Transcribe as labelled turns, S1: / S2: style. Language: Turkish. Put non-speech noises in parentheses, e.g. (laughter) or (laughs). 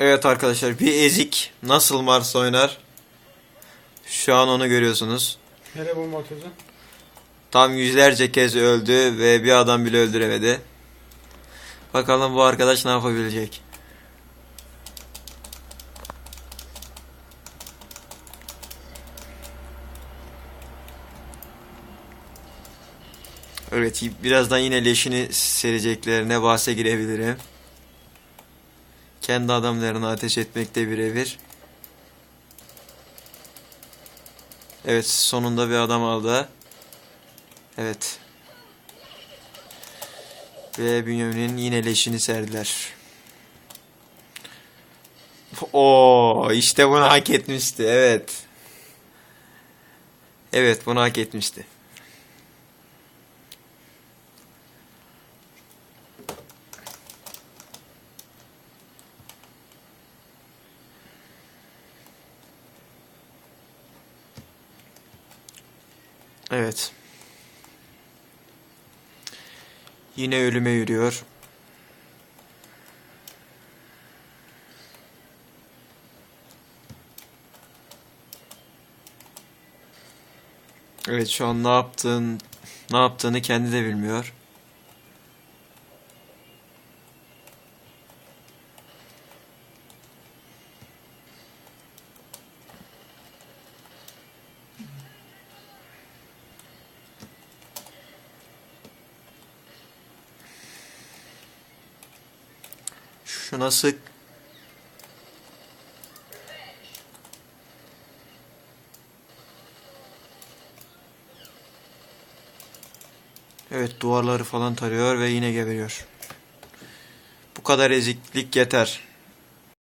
S1: Evet arkadaşlar bir ezik nasıl Mars oynar? Şu an onu görüyorsunuz.
S2: Nereye bomba atıyorsun?
S1: Tam yüzlerce kez öldü ve bir adam bile öldüremedi. Bakalım bu arkadaş ne yapabilecek? Evet birazdan yine leşini sereceklerine bahse girebilirim. Kendi adamlarına ateş etmekte birebir. Evet sonunda bir adam aldı. Evet. Ve Bünyamin'in yine leşini serdiler. (laughs) Oo, işte bunu hak etmişti. Evet. Evet, bunu hak etmişti. Evet. Yine ölüme yürüyor. Evet şu an ne yaptığın ne yaptığını kendi de bilmiyor. Şuna sık. Evet duvarları falan tarıyor ve yine geberiyor. Bu kadar eziklik yeter.